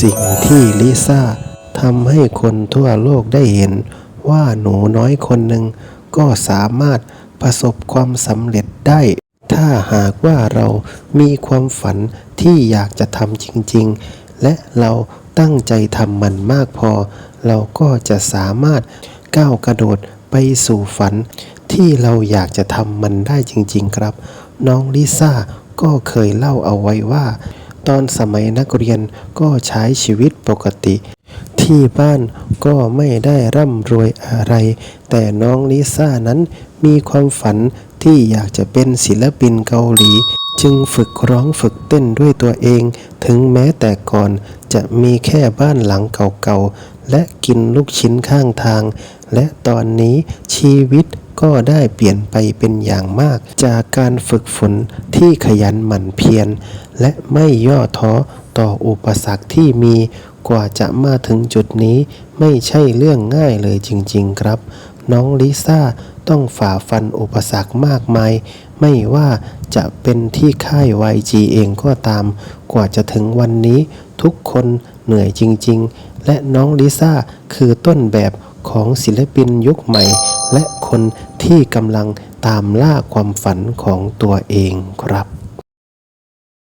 สิ่งที่ลิซ่าทำให้คนทั่วโลกได้เห็น ว่าหนูน้อยคนหนึ่งก็สามารถประสบความสำเร็จได้ ถ้าหากว่าเรามีความฝันที่อยากจะทำจริง ๆ และเราตั้งใจทำมันมากพอ เราก็จะสามารถก้าวกระโดดไปสู่ฝัน ที่เราอยากจะทำมันได้จริง ๆ ครับ น้องลิซ่าก็เคยเล่าเอาไว้ว่า ตอนสมัยนักเรียนก็ใช้ชีวิตปกติ ที่บ้านก็ไม่ได้ร่ำรวยอะไร แต่น้องลิซ่านั้นมีความฝันที่อยากจะเป็นศิลปินเกาหลี จึงฝึกร้องฝึกเต้นด้วยตัวเอง ถึงแม้แต่ก่อนจะมีแค่บ้านหลังเก่าๆ และกินลูกชิ้นข้างทาง และตอนนี้ชีวิต ก็ได้เปลี่ยนไปเป็นอย่างมาก จากการฝึกฝนที่ขยันหมั่นเพียรและไม่ย่อท้อต่ออุปสรรคที่มีกว่าจะมาถึงจุดนี้ไม่ใช่เรื่องง่ายเลยจริง ๆ ครับ น้องลิซ่าต้องฝ่าฟันอุปสรรคมากมาย ไม่ว่าจะเป็นที่ค่าย YG เองก็ตาม กว่าจะถึงวันนี้ทุกคนเหนื่อยจริง ๆ และน้องลิซ่าคือต้นแบบของศิลปินยุคใหม่ และ คนที่กำลังตามล่าความฝันของตัวเองครับ